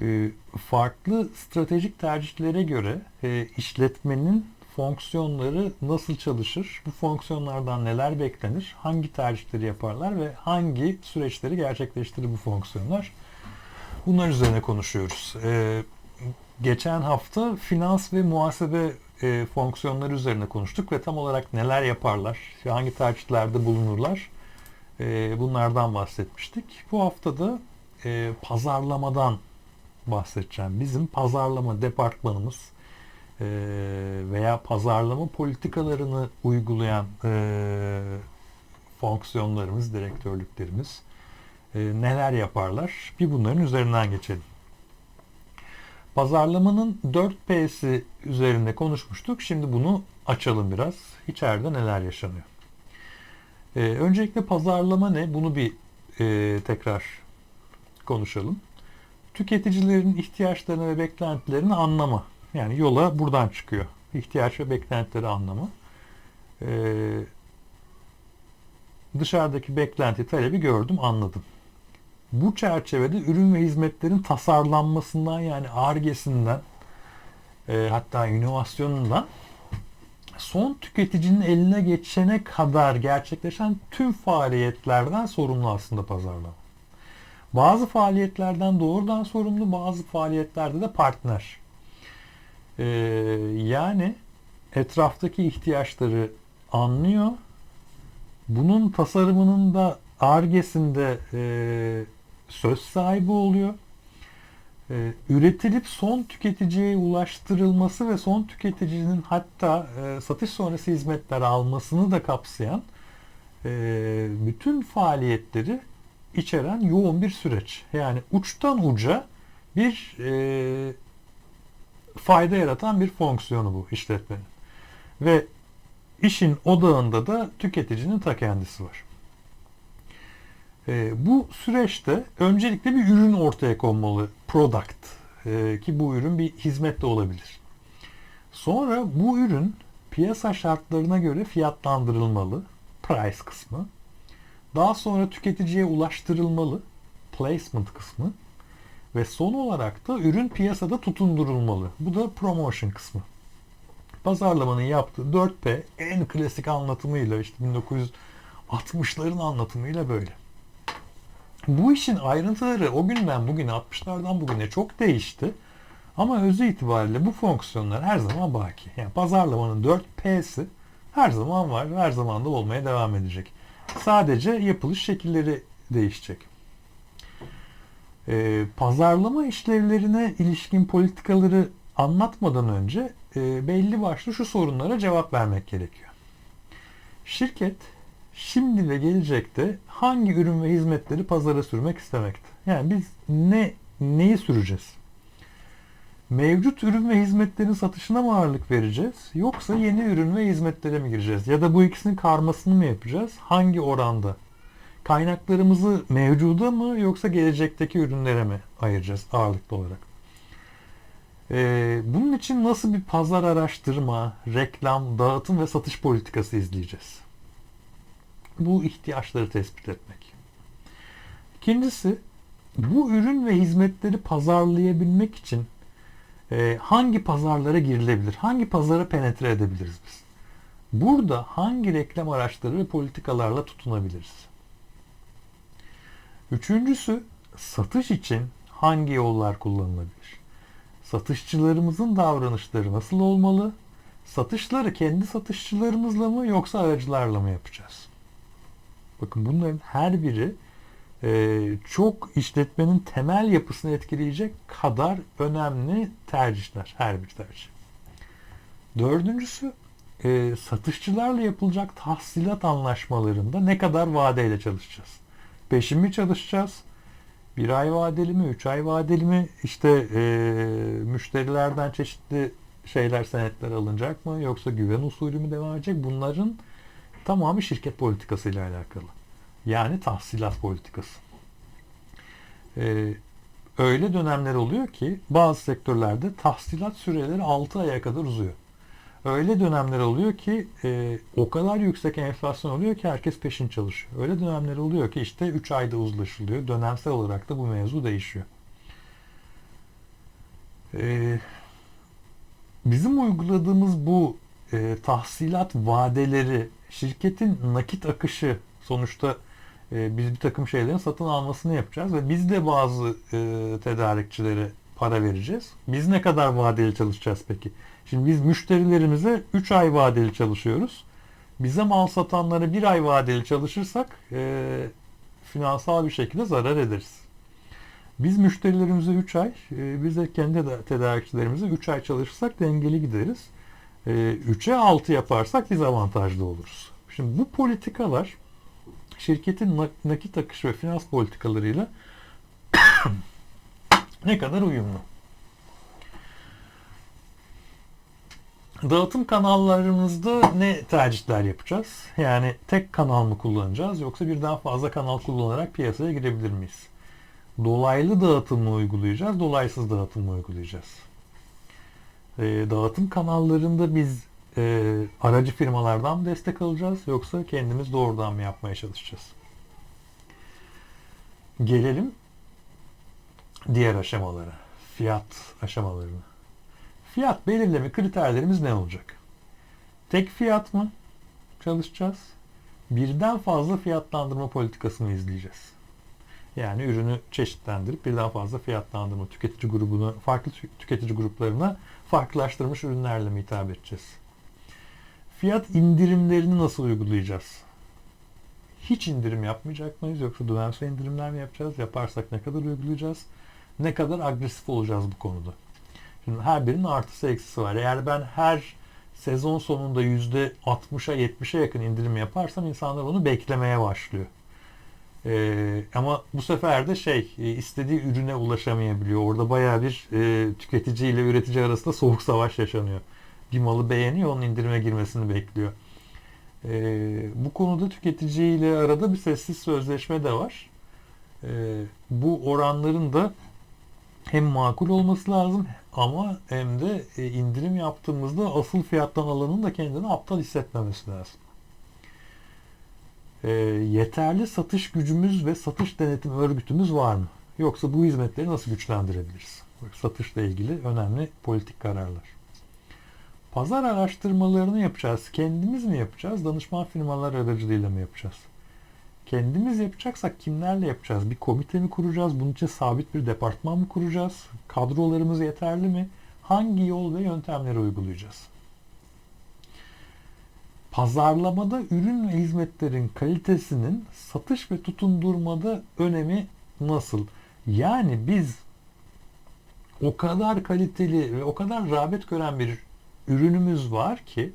E, farklı stratejik tercihlere göre e, işletmenin fonksiyonları nasıl çalışır, bu fonksiyonlardan neler beklenir, hangi tercihleri yaparlar ve hangi süreçleri gerçekleştirir bu fonksiyonlar. Bunlar üzerine konuşuyoruz. E, geçen hafta finans ve muhasebe e, fonksiyonları üzerine konuştuk ve tam olarak neler yaparlar, hangi tercihlerde bulunurlar e, bunlardan bahsetmiştik. Bu hafta da e, pazarlamadan bahsedeceğim. Bizim pazarlama departmanımız e, veya pazarlama politikalarını uygulayan e, fonksiyonlarımız, direktörlüklerimiz e, neler yaparlar? Bir bunların üzerinden geçelim. Pazarlamanın 4P'si üzerinde konuşmuştuk. Şimdi bunu açalım biraz. İçeride neler yaşanıyor? Ee, öncelikle pazarlama ne? Bunu bir e, tekrar konuşalım. Tüketicilerin ihtiyaçlarını ve beklentilerini anlama. Yani yola buradan çıkıyor. İhtiyaç ve beklentileri anlama. Ee, dışarıdaki beklenti, talebi gördüm, anladım. Bu çerçevede ürün ve hizmetlerin tasarlanmasından yani argesinden e, hatta inovasyonundan son tüketicinin eline geçene kadar gerçekleşen tüm faaliyetlerden sorumlu aslında pazarlama. Bazı faaliyetlerden doğrudan sorumlu, bazı faaliyetlerde de partner. Ee, yani etraftaki ihtiyaçları anlıyor. Bunun tasarımının da argesinde e, söz sahibi oluyor. Ee, üretilip son tüketiciye ulaştırılması ve son tüketicinin hatta e, satış sonrası hizmetler almasını da kapsayan e, bütün faaliyetleri içeren yoğun bir süreç. Yani uçtan uca bir e, fayda yaratan bir fonksiyonu bu işletmenin. Ve işin odağında da tüketicinin ta kendisi var. E, bu süreçte öncelikle bir ürün ortaya konmalı. Product. E, ki bu ürün bir hizmet de olabilir. Sonra bu ürün piyasa şartlarına göre fiyatlandırılmalı. Price kısmı. Daha sonra tüketiciye ulaştırılmalı. Placement kısmı. Ve son olarak da ürün piyasada tutundurulmalı. Bu da promotion kısmı. Pazarlamanın yaptığı 4P en klasik anlatımıyla işte 1960'ların anlatımıyla böyle. Bu işin ayrıntıları o günden bugüne 60'lardan bugüne çok değişti. Ama özü itibariyle bu fonksiyonlar her zaman baki. Yani pazarlamanın 4P'si her zaman var her zaman da olmaya devam edecek. Sadece yapılış şekilleri değişecek. Ee, pazarlama işlevlerine ilişkin politikaları anlatmadan önce e, belli başlı şu sorunlara cevap vermek gerekiyor. Şirket şimdi ve gelecekte hangi ürün ve hizmetleri pazara sürmek istemekte. Yani biz ne neyi süreceğiz? Mevcut ürün ve hizmetlerin satışına mı ağırlık vereceğiz? Yoksa yeni ürün ve hizmetlere mi gireceğiz? Ya da bu ikisinin karmasını mı yapacağız? Hangi oranda? Kaynaklarımızı mevcuda mı yoksa gelecekteki ürünlere mi ayıracağız ağırlıklı olarak? Ee, bunun için nasıl bir pazar araştırma, reklam, dağıtım ve satış politikası izleyeceğiz? bu ihtiyaçları tespit etmek. İkincisi bu ürün ve hizmetleri pazarlayabilmek için e, hangi pazarlara girilebilir? Hangi pazara penetre edebiliriz biz? Burada hangi reklam araçları ve politikalarla tutunabiliriz? Üçüncüsü satış için hangi yollar kullanılabilir? Satışçılarımızın davranışları nasıl olmalı? Satışları kendi satışçılarımızla mı yoksa aracılarla mı yapacağız? Bakın bunların her biri e, çok işletmenin temel yapısını etkileyecek kadar önemli tercihler. Her bir tercih. Dördüncüsü e, satışçılarla yapılacak tahsilat anlaşmalarında ne kadar vadeyle çalışacağız? Peşin mi çalışacağız? Bir ay vadeli mi? Üç ay vadeli mi? İşte e, müşterilerden çeşitli şeyler, senetler alınacak mı? Yoksa güven usulü mü devam edecek? Bunların tamamı şirket politikası ile alakalı. Yani tahsilat politikası. Ee, öyle dönemler oluyor ki bazı sektörlerde tahsilat süreleri 6 aya kadar uzuyor. Öyle dönemler oluyor ki e, o kadar yüksek enflasyon oluyor ki herkes peşin çalışıyor. Öyle dönemler oluyor ki işte 3 ayda uzlaşılıyor. Dönemsel olarak da bu mevzu değişiyor. Ee, bizim uyguladığımız bu e, tahsilat vadeleri, şirketin nakit akışı sonuçta e, biz bir takım şeylerin satın almasını yapacağız ve biz de bazı e, tedarikçilere para vereceğiz. Biz ne kadar vadeli çalışacağız peki? Şimdi biz müşterilerimize 3 ay vadeli çalışıyoruz. Bize mal satanlara bir ay vadeli çalışırsak e, finansal bir şekilde zarar ederiz. Biz müşterilerimize 3 ay, e, biz de kendi tedarikçilerimize 3 ay çalışırsak dengeli gideriz. E, 3'e 6 yaparsak biz avantajlı oluruz. Şimdi bu politikalar şirketin nakit akışı ve finans politikalarıyla ne kadar uyumlu. Dağıtım kanallarımızda ne tercihler yapacağız? Yani tek kanal mı kullanacağız yoksa birden fazla kanal kullanarak piyasaya girebilir miyiz? Dolaylı dağıtım mı uygulayacağız, dolaysız dağıtım mı uygulayacağız? Ee, dağıtım kanallarında biz e, aracı firmalardan mı destek alacağız yoksa kendimiz doğrudan mı yapmaya çalışacağız? Gelelim diğer aşamalara, fiyat aşamalarına. Fiyat belirleme kriterlerimiz ne olacak? Tek fiyat mı çalışacağız? Birden fazla fiyatlandırma politikası mı izleyeceğiz? Yani ürünü çeşitlendirip birden fazla fiyatlandırma tüketici grubunu, farklı tüketici gruplarına farklılaştırmış ürünlerle mi hitap edeceğiz? Fiyat indirimlerini nasıl uygulayacağız? Hiç indirim yapmayacak mıyız yoksa dönemsel indirimler mi yapacağız? Yaparsak ne kadar uygulayacağız? Ne kadar agresif olacağız bu konuda? Şimdi her birinin artısı eksisi var. Eğer ben her sezon sonunda %60'a 70'e yakın indirim yaparsam insanlar onu beklemeye başlıyor. Ee, ama bu sefer de şey e, istediği ürüne ulaşamayabiliyor. Orada baya bir e, tüketici ile üretici arasında soğuk savaş yaşanıyor. Bir malı beğeniyor, onun indirime girmesini bekliyor. Ee, bu konuda tüketici ile arada bir sessiz sözleşme de var. Ee, bu oranların da hem makul olması lazım ama hem de e, indirim yaptığımızda asıl fiyattan alanın da kendini aptal hissetmemesi lazım. E, yeterli satış gücümüz ve satış denetim örgütümüz var mı? Yoksa bu hizmetleri nasıl güçlendirebiliriz? Satışla ilgili önemli politik kararlar. Pazar araştırmalarını yapacağız. Kendimiz mi yapacağız? Danışman firmalar aracılığıyla mı yapacağız? Kendimiz yapacaksak kimlerle yapacağız? Bir komite mi kuracağız? Bunun için sabit bir departman mı kuracağız? Kadrolarımız yeterli mi? Hangi yol ve yöntemleri uygulayacağız? Pazarlamada ürün ve hizmetlerin kalitesinin satış ve tutundurmada önemi nasıl? Yani biz o kadar kaliteli ve o kadar rağbet gören bir ürünümüz var ki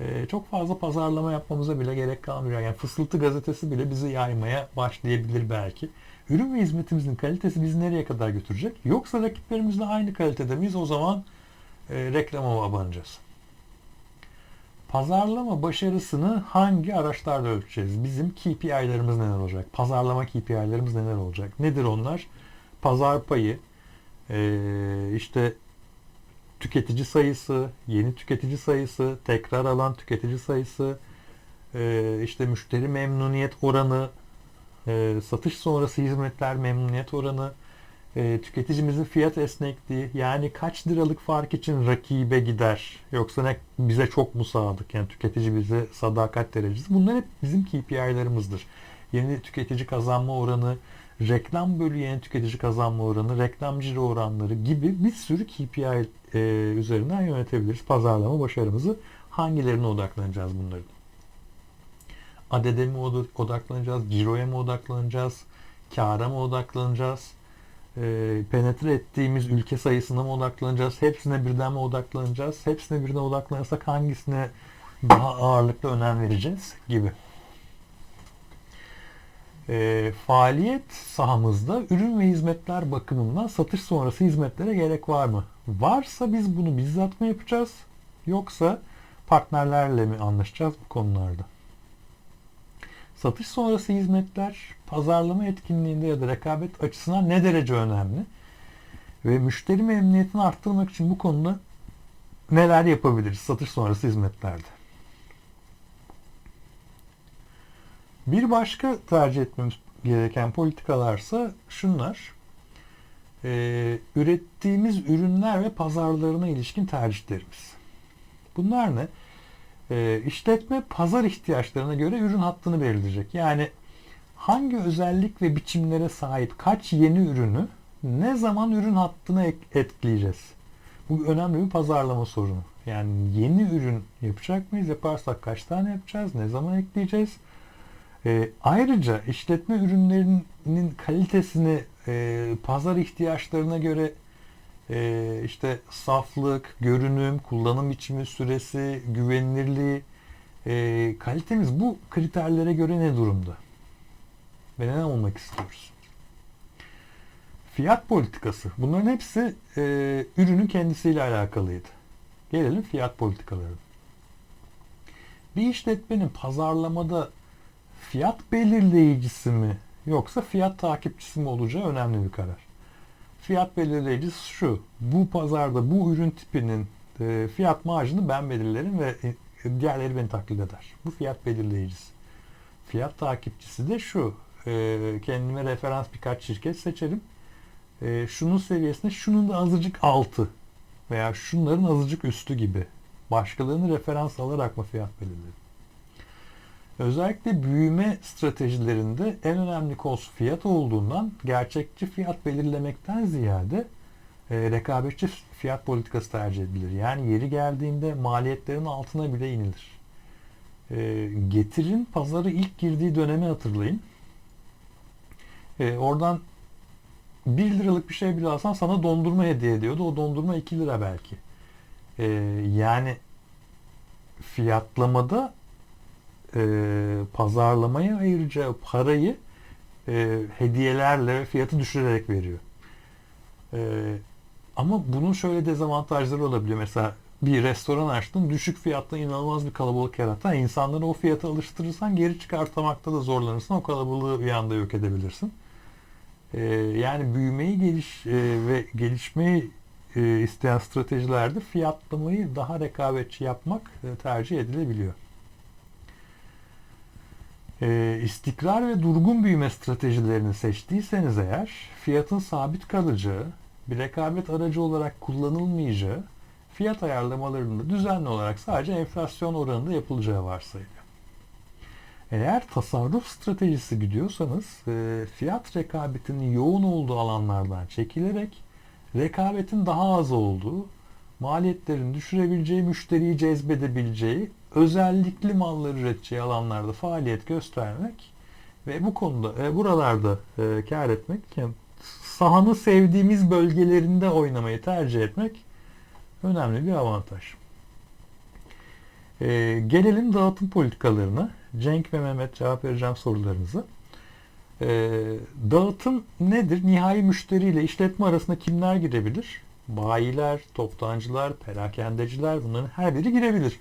e, çok fazla pazarlama yapmamıza bile gerek kalmıyor. Yani Fısıltı gazetesi bile bizi yaymaya başlayabilir belki. Ürün ve hizmetimizin kalitesi bizi nereye kadar götürecek? Yoksa rakiplerimizle aynı kalitede miyiz? O zaman e, reklama abanacağız. Pazarlama başarısını hangi araçlarla ölçeceğiz? Bizim KPI'lerimiz neler olacak? Pazarlama KPI'lerimiz neler olacak? Nedir onlar? Pazar payı, e, işte tüketici sayısı, yeni tüketici sayısı, tekrar alan tüketici sayısı, e, işte müşteri memnuniyet oranı, e, satış sonrası hizmetler memnuniyet oranı, e, tüketicimizin fiyat esnekliği, yani kaç liralık fark için rakibe gider, yoksa ne bize çok mu sadık, yani tüketici bize sadakat derecesi. Bunlar hep bizim KPI'lerimizdir. Yeni tüketici kazanma oranı, reklam bölü yeni tüketici kazanma oranı, reklam ciro oranları gibi bir sürü KPI e, üzerinden yönetebiliriz. Pazarlama başarımızı hangilerine odaklanacağız bunların? Adede mi odaklanacağız? Ciroya mı odaklanacağız? Kâra mı odaklanacağız? E, penetre ettiğimiz ülke sayısına mı odaklanacağız? Hepsine birden mi odaklanacağız? Hepsine birden odaklanırsak hangisine daha ağırlıklı önem vereceğiz gibi e, faaliyet sahamızda ürün ve hizmetler bakımından satış sonrası hizmetlere gerek var mı? Varsa biz bunu bizzat mı yapacağız? Yoksa partnerlerle mi anlaşacağız bu konularda? Satış sonrası hizmetler pazarlama etkinliğinde ya da rekabet açısından ne derece önemli? Ve müşteri memnuniyetini arttırmak için bu konuda neler yapabiliriz satış sonrası hizmetlerde? Bir başka tercih etmemiz gereken politikalarsa şunlar. e, ürettiğimiz ürünler ve pazarlarına ilişkin tercihlerimiz. Bunlar ne? E, işletme pazar ihtiyaçlarına göre ürün hattını belirleyecek. Yani hangi özellik ve biçimlere sahip kaç yeni ürünü ne zaman ürün hattına etkileyeceğiz? Bu önemli bir pazarlama sorunu. Yani yeni ürün yapacak mıyız? Yaparsak kaç tane yapacağız? Ne zaman ekleyeceğiz? E, ayrıca işletme ürünlerinin kalitesini e, pazar ihtiyaçlarına göre e, işte saflık, görünüm, kullanım biçimi, süresi, güvenilirliği, e, kalitemiz bu kriterlere göre ne durumda? Ve ne olmak istiyoruz? Fiyat politikası. Bunların hepsi e, ürünün kendisiyle alakalıydı. Gelelim fiyat politikalarına. Bir işletmenin pazarlamada fiyat belirleyicisi mi yoksa fiyat takipçisi mi olacağı önemli bir karar. Fiyat belirleyicisi şu. Bu pazarda bu ürün tipinin e, fiyat marjını ben belirlerim ve e, diğerleri beni taklit eder. Bu fiyat belirleyicisi. Fiyat takipçisi de şu. E, kendime referans birkaç şirket seçerim. Şunun seviyesinde şunun da azıcık altı veya şunların azıcık üstü gibi başkalarını referans alarak mı fiyat belirlerim? Özellikle büyüme stratejilerinde en önemli kos fiyat olduğundan gerçekçi fiyat belirlemekten ziyade e, rekabetçi fiyat politikası tercih edilir. Yani yeri geldiğinde maliyetlerin altına bile inilir. E, getirin pazarı ilk girdiği dönemi hatırlayın. E, oradan 1 liralık bir şey bile alsan sana dondurma hediye ediyordu. O dondurma 2 lira belki. E, yani fiyatlamada e, pazarlamaya ayıracağı parayı e, hediyelerle fiyatı düşürerek veriyor. E, ama bunun şöyle dezavantajları olabiliyor. Mesela bir restoran açtın, düşük fiyatla inanılmaz bir kalabalık yaratan insanları o fiyata alıştırırsan geri çıkartamakta da zorlanırsın. O kalabalığı bir anda yok edebilirsin. E, yani büyümeyi geliş e, ve gelişmeyi e, isteyen stratejilerde fiyatlamayı daha rekabetçi yapmak e, tercih edilebiliyor e, istikrar ve durgun büyüme stratejilerini seçtiyseniz eğer fiyatın sabit kalacağı, bir rekabet aracı olarak kullanılmayacağı, fiyat ayarlamalarında düzenli olarak sadece enflasyon oranında yapılacağı varsayılıyor. Eğer tasarruf stratejisi gidiyorsanız e, fiyat rekabetinin yoğun olduğu alanlardan çekilerek rekabetin daha az olduğu, maliyetlerin düşürebileceği, müşteriyi cezbedebileceği özellikli malları üreteceği alanlarda faaliyet göstermek ve bu konuda e, buralarda e, kar etmek yani sahanı sevdiğimiz bölgelerinde oynamayı tercih etmek önemli bir avantaj. E, gelelim dağıtım politikalarına. Cenk ve Mehmet cevap vereceğim sorularınızı. E, dağıtım nedir? Nihai müşteriyle işletme arasında kimler girebilir? Bayiler, toptancılar, perakendeciler bunların her biri girebilir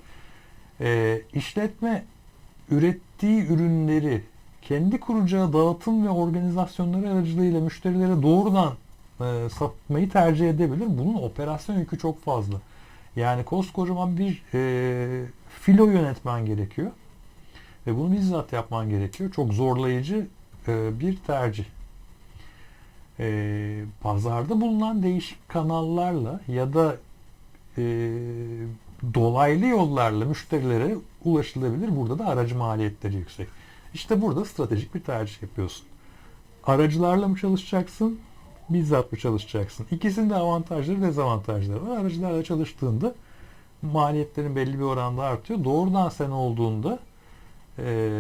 e, işletme ürettiği ürünleri kendi kuracağı dağıtım ve organizasyonları aracılığıyla müşterilere doğrudan e, satmayı tercih edebilir. Bunun operasyon yükü çok fazla. Yani koskocaman bir e, filo yönetmen gerekiyor. Ve bunu bizzat yapman gerekiyor. Çok zorlayıcı e, bir tercih. E, pazarda bulunan değişik kanallarla ya da e, dolaylı yollarla müşterilere ulaşılabilir. Burada da aracı maliyetleri yüksek. İşte burada stratejik bir tercih yapıyorsun. Aracılarla mı çalışacaksın? Bizzat mı çalışacaksın? İkisinin de avantajları dezavantajları var. Aracılarla çalıştığında maliyetlerin belli bir oranda artıyor. Doğrudan sen olduğunda e,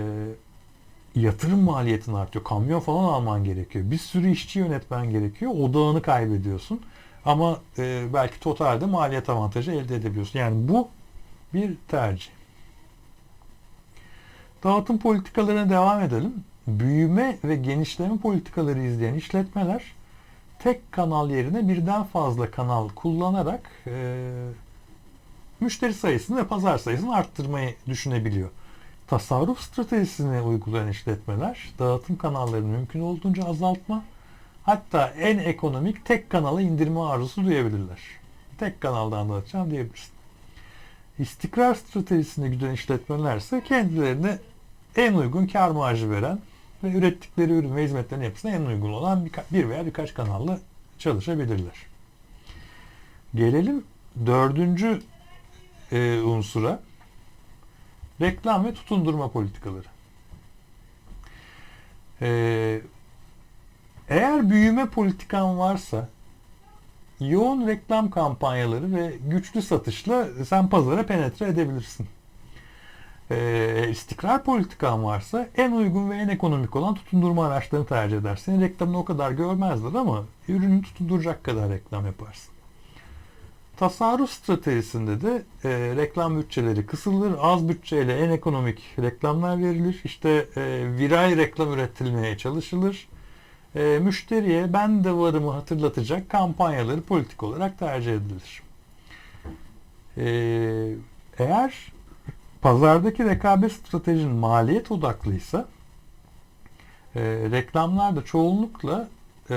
yatırım maliyetin artıyor. Kamyon falan alman gerekiyor. Bir sürü işçi yönetmen gerekiyor. Odağını kaybediyorsun. Ama e, belki totalde maliyet avantajı elde edebiliyorsun. Yani bu bir tercih. Dağıtım politikalarına devam edelim. Büyüme ve genişleme politikaları izleyen işletmeler tek kanal yerine birden fazla kanal kullanarak e, müşteri sayısını ve pazar sayısını arttırmayı düşünebiliyor. Tasarruf stratejisini uygulayan işletmeler dağıtım kanallarını mümkün olduğunca azaltma Hatta en ekonomik tek kanala indirme arzusu duyabilirler. Tek kanaldan dağıtacağım diyebilirsin. İstikrar stratejisine güden işletmelerse kendilerine en uygun kar marjı veren ve ürettikleri ürün ve hizmetlerin hepsine en uygun olan bir veya birkaç kanalla çalışabilirler. Gelelim dördüncü e, unsura. Reklam ve tutundurma politikaları. Ee, eğer büyüme politikan varsa yoğun reklam kampanyaları ve güçlü satışla sen pazara penetre edebilirsin. Ee, istikrar politikan varsa en uygun ve en ekonomik olan tutundurma araçlarını tercih edersin. Reklamını o kadar görmezler ama ürünü tutunduracak kadar reklam yaparsın. Tasarruf stratejisinde de e, reklam bütçeleri kısılır. Az bütçeyle en ekonomik reklamlar verilir. İşte e, viral reklam üretilmeye çalışılır. E, müşteriye ben de varımı hatırlatacak kampanyaları politik olarak tercih edilir. E, eğer pazardaki rekabet stratejinin maliyet odaklıysa e, reklamlar da çoğunlukla e,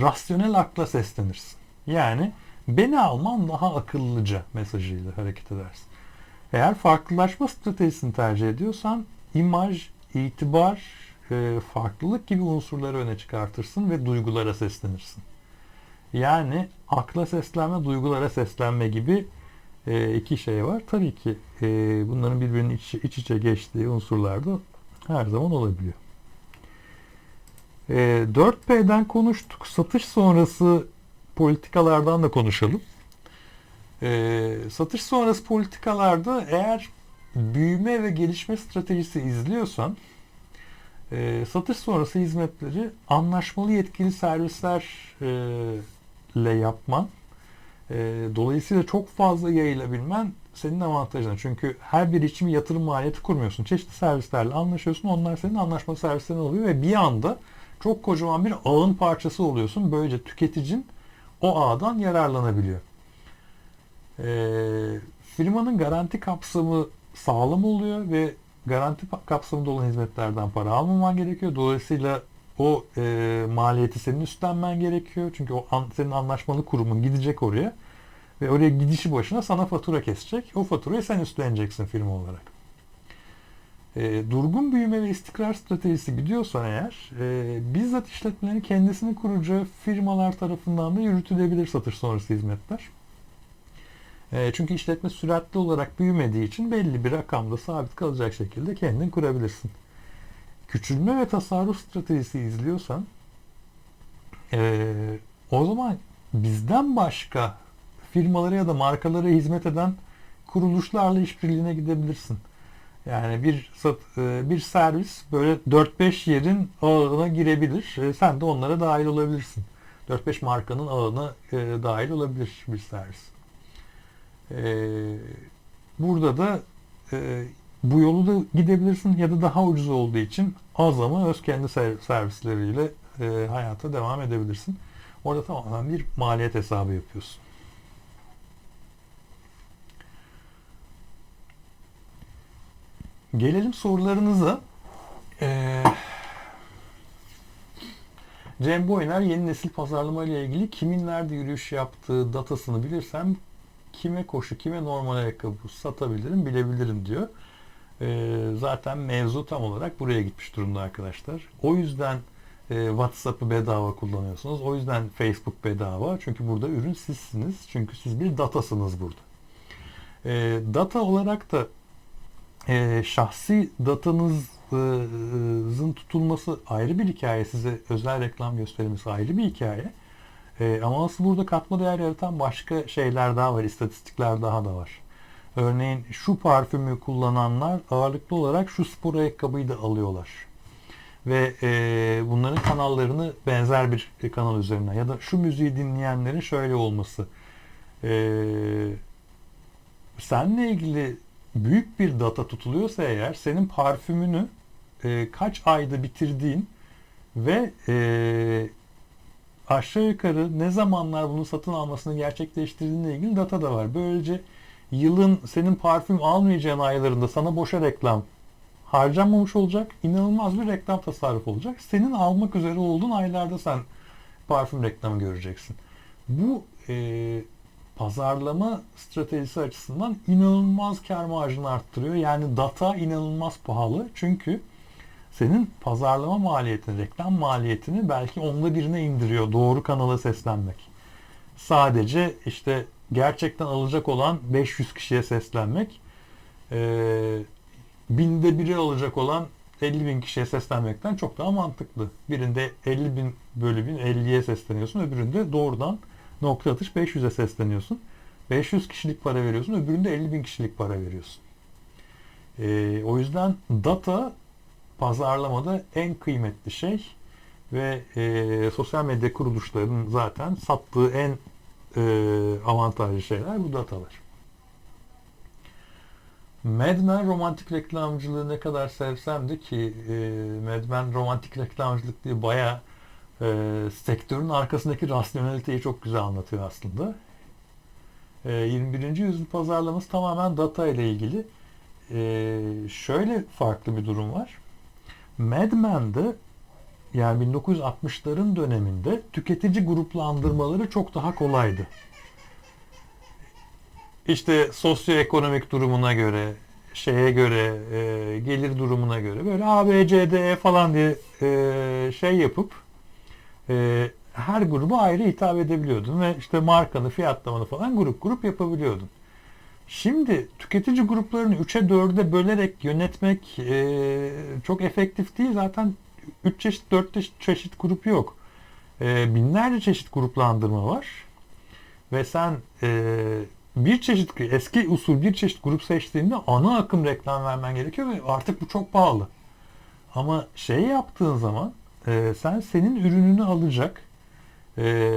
rasyonel akla seslenirsin. Yani beni alman daha akıllıca mesajıyla hareket edersin. Eğer farklılaşma stratejisini tercih ediyorsan imaj, itibar, e, farklılık gibi unsurları öne çıkartırsın ve duygulara seslenirsin. Yani akla seslenme, duygulara seslenme gibi e, iki şey var. Tabii ki e, bunların birbirinin iç, iç içe geçtiği unsurlar da her zaman olabiliyor. 4P'den konuştuk. Satış sonrası politikalardan da konuşalım. E, satış sonrası politikalarda eğer büyüme ve gelişme stratejisi izliyorsan e, satış sonrası hizmetleri anlaşmalı yetkili servislerle yapman e, dolayısıyla çok fazla yayılabilmen senin avantajın. Çünkü her bir için yatırım maliyeti kurmuyorsun. Çeşitli servislerle anlaşıyorsun. Onlar senin anlaşmalı servislerin oluyor ve bir anda çok kocaman bir ağın parçası oluyorsun. Böylece tüketicin o ağdan yararlanabiliyor. E, firmanın garanti kapsamı sağlam oluyor ve garanti kapsamında olan hizmetlerden para almaman gerekiyor. Dolayısıyla o e, maliyeti senin üstlenmen gerekiyor. Çünkü o an, senin anlaşmalı kurumun gidecek oraya ve oraya gidişi başına sana fatura kesecek. O faturayı sen üstleneceksin firma olarak. E, durgun büyüme ve istikrar stratejisi gidiyorsan eğer e, bizzat işletmelerin kendisini kuracağı firmalar tarafından da yürütülebilir satış sonrası hizmetler. E, çünkü işletme süratli olarak büyümediği için belli bir rakamda sabit kalacak şekilde kendin kurabilirsin. Küçülme ve tasarruf stratejisi izliyorsan e, o zaman bizden başka firmalara ya da markalara hizmet eden kuruluşlarla işbirliğine gidebilirsin. Yani bir e, bir servis böyle 4-5 yerin ağına girebilir. Sen de onlara dahil olabilirsin. 4-5 markanın ağına dahil olabilir bir servis. Burada da bu yolu da gidebilirsin ya da daha ucuz olduğu için az ama öz kendi servisleriyle hayata devam edebilirsin. Orada tamamen bir maliyet hesabı yapıyorsun. Gelelim sorularınıza. Ee, Cem Boyner yeni nesil pazarlama ile ilgili kimin nerede yürüyüş yaptığı datasını bilirsem kime koşu, kime normal ayakkabı satabilirim, bilebilirim diyor. Ee, zaten mevzu tam olarak buraya gitmiş durumda arkadaşlar. O yüzden e, WhatsApp'ı bedava kullanıyorsunuz. O yüzden Facebook bedava. Çünkü burada ürün sizsiniz. Çünkü siz bir datasınız burada. E, data olarak da e, şahsi datanızın tutulması ayrı bir hikaye. Size özel reklam gösterilmesi ayrı bir hikaye. E, ama asıl burada katma değer yaratan başka şeyler daha var. istatistikler daha da var. Örneğin şu parfümü kullananlar ağırlıklı olarak şu spor ayakkabıyı da alıyorlar. Ve e, bunların kanallarını benzer bir kanal üzerine ya da şu müziği dinleyenlerin şöyle olması. E, seninle ilgili büyük bir data tutuluyorsa eğer senin parfümünü e, kaç ayda bitirdiğin ve e, aşağı yukarı ne zamanlar bunu satın almasını gerçekleştirdiğinle ilgili data da var. Böylece yılın senin parfüm almayacağın aylarında sana boşa reklam harcanmamış olacak. İnanılmaz bir reklam tasarrufu olacak. Senin almak üzere olduğun aylarda sen parfüm reklamı göreceksin. Bu e, pazarlama stratejisi açısından inanılmaz kar marjını arttırıyor. Yani data inanılmaz pahalı. Çünkü senin pazarlama maliyetini, reklam maliyetini belki onda birine indiriyor doğru kanala seslenmek. Sadece işte gerçekten alacak olan 500 kişiye seslenmek, e, binde biri alacak olan 50 bin kişiye seslenmekten çok daha mantıklı. Birinde 50 bin bölü bin 50'ye sesleniyorsun, öbüründe doğrudan nokta atış 500'e sesleniyorsun. 500 kişilik para veriyorsun, öbüründe 50 bin kişilik para veriyorsun. E, o yüzden data pazarlamada en kıymetli şey ve e, sosyal medya kuruluşlarının zaten sattığı en e, avantajlı şeyler bu datalar. Mad Men romantik reklamcılığı ne kadar sevsem de ki e, Mad Men romantik reklamcılık diye baya e, sektörün arkasındaki rasyoneliteyi çok güzel anlatıyor aslında. E, 21. yüzyıl pazarlaması tamamen data ile ilgili. E, şöyle farklı bir durum var. Mad Men'de yani 1960'ların döneminde tüketici gruplandırmaları çok daha kolaydı. İşte sosyoekonomik durumuna göre, şeye göre, e, gelir durumuna göre böyle A, B, C, D E falan diye e, şey yapıp e, her gruba ayrı hitap edebiliyordun ve işte markanı, fiyatlamanı falan grup grup yapabiliyordun. Şimdi tüketici gruplarını 3'e 4'e bölerek yönetmek e, çok efektif değil. Zaten 3 çeşit 4 çeşit, çeşit grup yok. E, binlerce çeşit gruplandırma var. Ve sen e, bir çeşit eski usul bir çeşit grup seçtiğinde ana akım reklam vermen gerekiyor ve artık bu çok pahalı. Ama şey yaptığın zaman e, sen senin ürününü alacak e,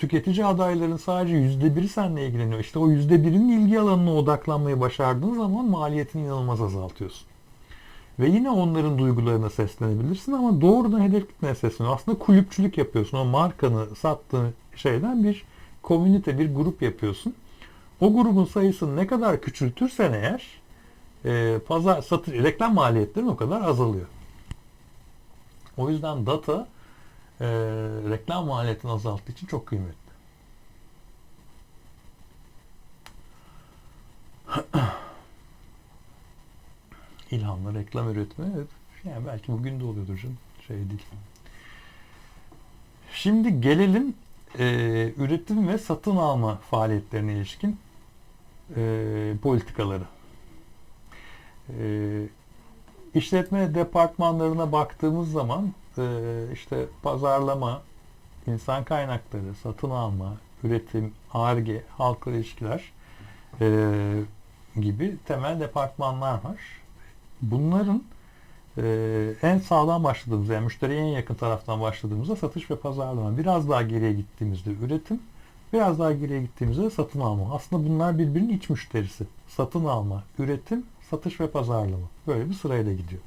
tüketici adayların sadece yüzde biri seninle ilgileniyor. İşte o yüzde birinin ilgi alanına odaklanmayı başardığın zaman maliyetini inanılmaz azaltıyorsun. Ve yine onların duygularına seslenebilirsin ama doğrudan hedef kitleye sesleniyor. Aslında kulüpçülük yapıyorsun. O markanı sattığın şeyden bir komünite, bir grup yapıyorsun. O grubun sayısını ne kadar küçültürsen eğer e, pazar satış reklam maliyetlerin o kadar azalıyor. O yüzden data e, reklam maliyetini azalttığı için çok kıymetli. İlhamla reklam üretme yani belki bugün de oluyordur canım. Şey değil. Şimdi gelelim e, üretim ve satın alma faaliyetlerine ilişkin e, politikaları. E, işletme departmanlarına baktığımız zaman işte pazarlama, insan kaynakları, satın alma, üretim, ARGE, halkla ilişkiler e, gibi temel departmanlar var. Bunların e, en sağdan başladığımız yani müşteriye en yakın taraftan başladığımızda satış ve pazarlama. Biraz daha geriye gittiğimizde üretim, biraz daha geriye gittiğimizde satın alma. Aslında bunlar birbirinin iç müşterisi. Satın alma, üretim, satış ve pazarlama. Böyle bir sırayla gidiyor.